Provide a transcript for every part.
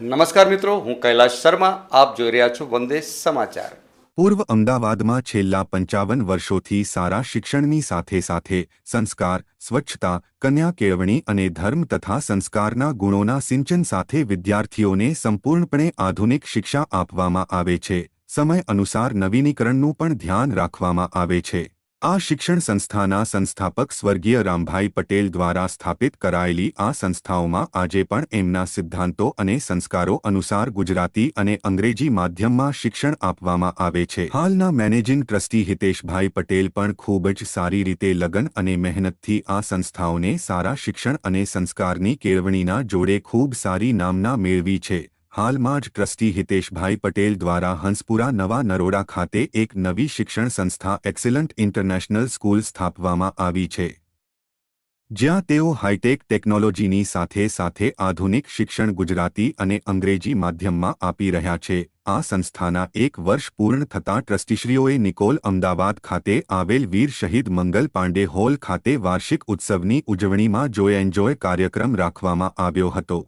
નમસ્કાર મિત્રો હું કૈલાશ શર્મા આપ જોઈ રહ્યા છો વંદે સમાચાર. પૂર્વ અમદાવાદમાં છેલ્લા પંચાવન વર્ષોથી સારા શિક્ષણની સાથે સાથે સંસ્કાર સ્વચ્છતા કન્યા કેળવણી અને ધર્મ તથા સંસ્કારના ગુણોના સિંચન સાથે વિદ્યાર્થીઓને સંપૂર્ણપણે આધુનિક શિક્ષા આપવામાં આવે છે. સમય અનુસાર નવીનીકરણનું પણ ધ્યાન રાખવામાં આવે છે. આ શિક્ષણ સંસ્થાના સંસ્થાપક સ્વર્ગીય રામભાઈ પટેલ દ્વારા સ્થાપિત કરાયેલી આ સંસ્થાઓમાં આજે પણ એમના સિદ્ધાંતો અને સંસ્કારો અનુસાર ગુજરાતી અને અંગ્રેજી માધ્યમમાં શિક્ષણ આપવામાં આવે છે. હાલના મેનેજિંગ ટ્રસ્ટી હિતેશભાઈ પટેલ પણ ખૂબ જ સારી રીતે લગન અને મહેનતથી આ સંસ્થાઓને સારા શિક્ષણ અને સંસ્કારની કેળવણીના જોડે ખૂબ સારી નામના મેળવી છે. હાલમાં જ ટ્રસ્ટી હિતેશભાઈ પટેલ દ્વારા હંસપુરા નવા નરોડા ખાતે એક નવી શિક્ષણ સંસ્થા એક્સેલન્ટ ઇન્ટરનેશનલ સ્કૂલ સ્થાપવામાં આવી છે. જ્યાં તેઓ હાઈટેક ટેકનોલોજીની સાથે સાથે આધુનિક શિક્ષણ ગુજરાતી અને અંગ્રેજી માધ્યમમાં આપી રહ્યા છે. આ સંસ્થાના એક વર્ષ પૂર્ણ થતાં ટ્રસ્ટીશ્રીઓએ નિકોલ અમદાવાદ ખાતે આવેલ વીર શહીદ મંગલ પાંડે હોલ ખાતે વાર્ષિક ઉત્સવની ઉજવણીમાં જોય એન્જોય કાર્યક્રમ રાખવામાં આવ્યો હતો.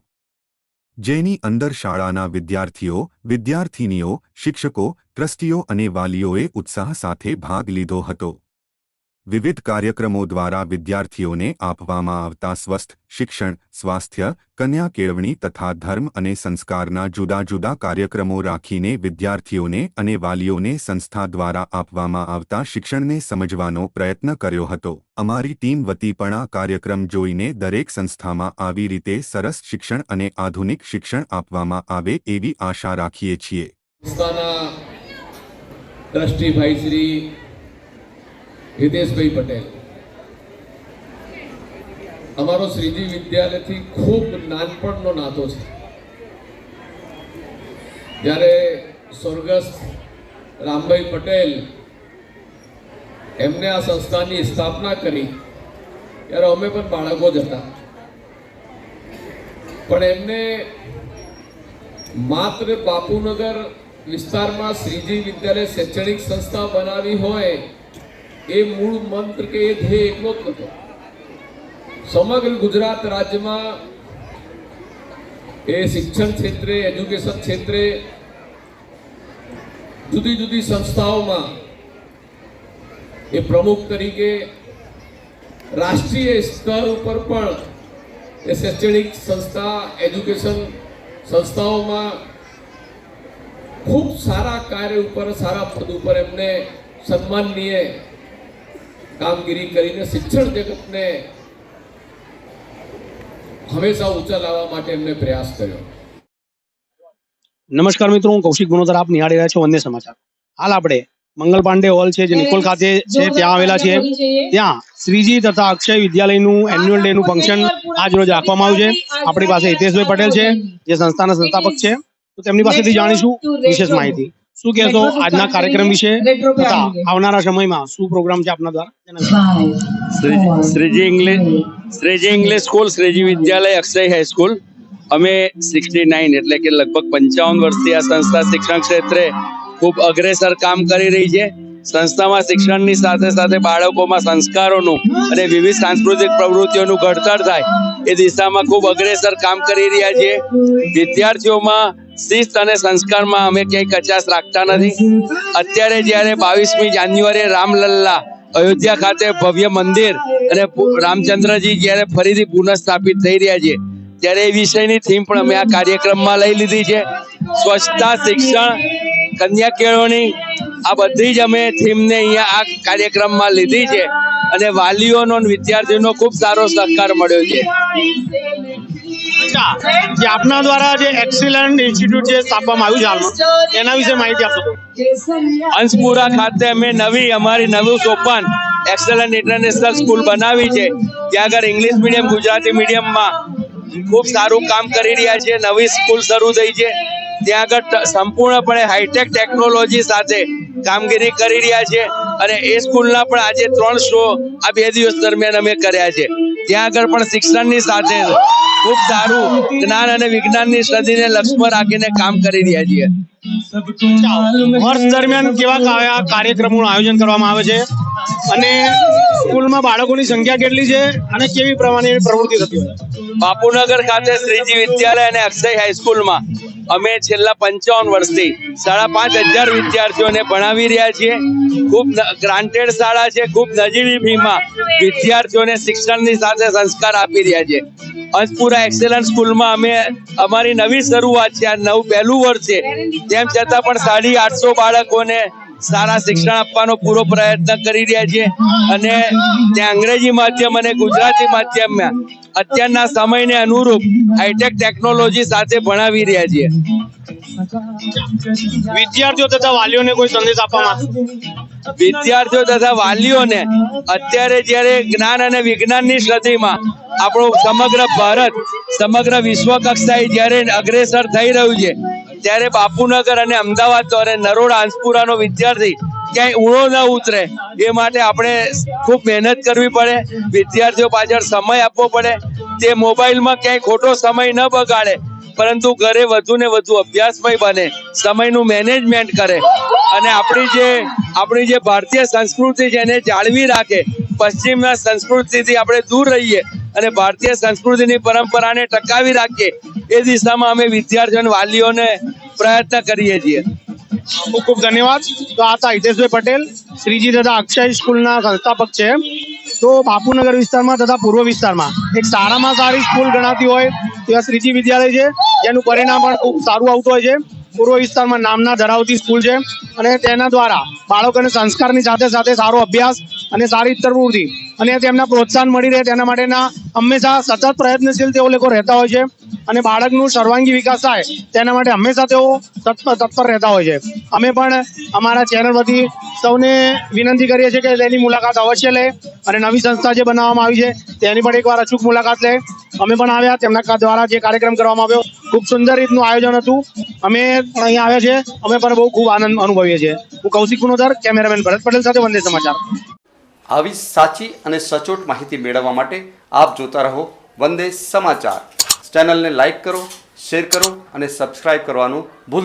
જેની અંદર શાળાના વિદ્યાર્થીઓ વિદ્યાર્થિનીઓ શિક્ષકો ટ્રસ્ટીઓ અને વાલીઓએ ઉત્સાહ સાથે ભાગ લીધો હતો. વિવિધ કાર્યક્રમો દ્વારા વિદ્યાર્થીઓને આપવામાં આવતા સ્વસ્થ શિક્ષણ, સ્વાસ્થ્ય, કન્યા કેળવણી તથા ધર્મ અને સંસ્કારના જુદા જુદા કાર્યક્રમો રાખીને વિદ્યાર્થીઓને અને વાલીઓને સંસ્થા દ્વારા આપવામાં આવતા શિક્ષણને સમજવાનો પ્રયત્ન કર્યો હતો. અમારી ટીમ વતી પણ આ કાર્યક્રમ જોઈને દરેક સંસ્થામાં આવી રીતે સરસ શિક્ષણ અને આધુનિક શિક્ષણ આપવામાં આવે એવી આશા રાખીએ છીએ. ટ્રસ્ટી શ્રી હિતેશભાઈ પટેલ. અમારો શ્રીજી વિદ્યાલયથી ખૂબ નાનપણનો નાતો છે. જ્યારે સ્વર્ગસ્થ રામભાઈ પટેલ એમને આ સંસ્થાની સ્થાપના કરી, ત્યારે અમે પણ બાળકો જ હતા. પણ એમને માત્ર બાપુનગર વિસ્તારમાં શ્રીજી વિદ્યાલય શૈક્ષણિક સંસ્થા બનાવી હોય એ મૂળ મંત્ર કે એ ધ્યેય એટલો જ હતો. સમગ્ર ગુજરાત રાજ્યમાં એ શિક્ષણ ક્ષેત્રે, એજ્યુકેશન ક્ષેત્રે, જુદી જુદી સંસ્થાઓમાં એ પ્રમુખ તરીકે રાષ્ટ્રીય સ્તર ઉપર પણ એ શૈક્ષણિક સંસ્થા, એજ્યુકેશન સંસ્થાઓમાં ખૂબ સારા કાર્ય ઉપર, સારા પદ ઉપર એમને સન્માનનીય કામગીરી કરીને શિક્ષણ જગતને હંમેશા ઊંચા લાવવા માટે એમને પ્રયાસ કર્યો. નમસ્કાર મિત્રો હું કૌશિક ગુણોત્તર આપ નિહાળી રહ્યા છો વંદે સમાચાર. હાલ આપણે મંગલ પાંડે હોલ છે જે નિકોલ ખાતે છે ત્યાં આવેલા છે. ત્યાં શ્રીજી તથા અક્ષય વિદ્યાલયનું એન્યુઅલ ડે નું ફંક્શન આજ રોજ રાખવામાં આવ્યું છે. આપણી પાસે હિતેશભાઈ પટેલ છે જે સંસ્થાના સંસ્થાપક છે. તો તેમની પાસેથી જાણીશું વિશેષ માહિતી. શું કહેશો આજના કાર્યક્રમ વિશે? તથા આવનારા સમયમાં શું પ્રોગ્રામ છે આપના દ્વારા? Shriji Shriji English Shriji English school Shriji વિદ્યાલય અક્ષય હાઈસ્કૂલ અમે સિક્સટી નાઇન એટલે કે લગભગ પંચાવન વર્ષથી આ સંસ્થા શિક્ષણ ક્ષેત્રે ખૂબ અગ્રેસર કામ કરી રહી છે. સંસ્થામાં શિક્ષણની સાથે સાથે બાળકોમાં સંસ્કારોનું અને વિવિધ સાંસ્કૃતિક પ્રવૃત્તિઓનું ઘડતર થાય એ દિશામાં ખૂબ અગ્રેસર કામ કરી રહ્યા છીએ. વિદ્યાર્થીઓમાં શિસ્ત અને સંસ્કારમાં અમે ક્યાંય કચાશ રાખતા નથી. અત્યારે જ્યારે બાવીસમી જાન્યુઆરીએ રામલલ્લા અયોધ્યા ખાતે ભવ્ય મંદિર અને રામચંદ્રજી જ્યારે ફરીથી પુનઃસ્થાપિત થઈ રહ્યા છે, ત્યારે એ વિષયની થીમ પણ અમે આ કાર્યક્રમમાં લઈ લીધી છે. સ્વચ્છતા, શિક્ષણ કન્યા કેળવણી આ બધી જ અમે થીમને અહીંયા આ કાર્યક્રમમાં લીધી છે અને વાલીઓનો વિદ્યાર્થીઓનો ખૂબ સારો સહકાર મળ્યો છે. અચ્છા જે આપના દ્વારા જે એક્સિલન્ટ ઇન્સ્ટિટ્યૂટ જે સ્થાપવામાં આવ્યું છે એના વિશે માહિતી આપો અંશપુરા ખાતે અમે નવી, અમારી નવું સોપાન એક્સલન્ટ ઇન્ટરનેશનલ સ્કૂલ બનાવી છે. ત્યાં આગળ ઇંગ્લિશ મીડિયમ ગુજરાતી મીડિયમમાં ખૂબ સારું કામ કરી રહ્યા છે. નવી સ્કૂલ શરૂ થઈ છે. ત્યાં આગળ સંપૂર્ણપણે હાઈટેક ટેકનોલોજી સાથે કામગીરી કરી રહ્યા છે. અને એ સ્કૂલના પણ આજે ત્રણ શો આ બે દિવસ દરમિયાન અમે કર્યા છે. ત્યાં આગળ પણ શિક્ષણની સાથે ખૂબ સારું જ્ઞાન અને વિજ્ઞાનની સદીને લક્ષ્યમાં રાખીને કામ કરી રહ્યા છીએ. વર્ષ દરમિયાન કેવા કયા કાર્યક્રમોનું આયોજન કરવામાં આવે છે? અને સ્કૂલમાં બાળકોની સંખ્યા કેટલી છે? અને કેવી પ્રમાણે પ્રવૃત્તિ થતી હોય? બાપુનગર ખાતે શ્રીજી વિદ્યાલય અને અક્ષય હાઈસ્કૂલમાં અમે છેલ્લા પંચાવન વર્ષથી સાડા પાંચ હજાર વિદ્યાર્થીઓને ભણાવી રહ્યા છીએ. ખૂબ ગ્રાન્ટેડ શાળા છે ખૂબ નજીવી ફીમાં વિદ્યાર્થીઓને શિક્ષણની સાથે સંસ્કાર આપી રહ્યા છે. અંશપુરા એક્સેલન્સ સ્કૂલમાં અમે અમારી નવી શરૂઆત છે આ નવ પહેલું વર્ષ છે. તેમ છતાં પણ સાડી આઠસો બાળકોને સારા શિક્ષણ આપવાનો પૂરો પ્રયત્ન કરી રહ્યા છે. અને ત્યાં અંગ્રેજી માધ્યમ અને ગુજરાતી માધ્યમમાં અત્યારના સમયને અનુરૂપ હાઈટેક ટેકનોલોજી સાથે ભણાવી રહ્યા છીએ વિદ્યાર્થીઓ તથા વાલીઓને કોઈ સંદેશ આપવા માંગો? વિદ્યાર્થીઓ તથા વાલીઓને અત્યારે જ્યારે જ્ઞાન અને વિજ્ઞાનની સદીમાં આપણું સમગ્ર ભારત, સમગ્ર વિશ્વ કક્ષાએ જ્યારે અગ્રેસર થઈ રહ્યું છે, ત્યારે બાપુનગર અને અમદાવાદ અને નરોડ આંસપુરાનો વિદ્યાર્થી ક્યાંય ઊણો ન ઉતરે. એ માટે આપણે ખૂબ મહેનત કરવી પડે, વિદ્યાર્થીઓ પાછળ સમય આપવો પડે. તે મોબાઈલમાં ક્યાંય ખોટો સમય ન બગાડે, પરંતુ ઘરે વધુ ને વધુ અભ્યાસમય બને, સમયનું મેનેજમેન્ટ કરે. અને આપણી જે આપણી જે ભારતીય સંસ્કૃતિ છે એને જાળવી રાખે. પશ્ચિમના સંસ્કૃતિથી આપણે દૂર રહીએ. અને ભારતીય સંસ્કૃતિની પરંપરાને ટકાવી રાખીએ એ દિશામાં અમે વિદ્યાર્થીઓ અને વાલીઓને પ્રયત્ન કરીએ છીએ. ખૂબ ખૂબ ધન્યવાદ. તો આ હતા હિતેશભાઈ પટેલ, શ્રીજી તથા અક્ષય સ્કૂલના સંસ્થાપક છે. તો બાપુનગર વિસ્તારમાં તથા પૂર્વ વિસ્તારમાં એક સારામાં સારી સ્કૂલ ગણાતી હોય તેવા શ્રીજી વિદ્યાલય છે. જેનું પરિણામ પણ ખૂબ સારું આવતું હોય છે. પૂર્વ વિસ્તારમાં નામના ધરાવતી સ્કૂલ છે અને તેના દ્વારા બાળકોને સંસ્કારની સાથે સાથે સારો અભ્યાસ અને સારી ઇતર પ્રવૃત્તિ અને તેમના પ્રોત્સાહન મળી રહે તેના માટેના હંમેશા સતત પ્રયત્નશીલ તેઓ લોકો રહેતા હોય છે અને બાળકનું સર્વાંગી વિકાસ થાય તેના માટે હંમેશા તેઓ તત્પર રહેતા હોય છે. અમે પણ અમારા ચેનલ વતી સૌને વિનંતી કરીએ છીએ કે તેની મુલાકાત અવશ્ય લે અને નવી સંસ્થા જે બનાવવામાં આવી છે તેની પણ એકવાર અચૂક મુલાકાત લે. અમે પણ આવ્યા, તેમના દ્વારા જે કાર્યક્રમ કરવામાં આવ્યો. ખૂબ સુંદર રીતનું આયોજન હતું. અમે પણ અહીંયા આવ્યા છે અમે પણ બહુ ખૂબ આનંદ અનુભવીએ છીએ. હું કૌશિક ગુનોદર કેમેરામેન ભરત પટેલ સાથે વંદે સમાચાર. આવી સાચી અને સચોટ માહિતી મેળવવા માટે આપ જોતા રહો વંદે સમાચાર. ચેનલને લાઈક કરો શેર કરો અને સબસ્ક્રાઇબ કરવાનું ભૂલતા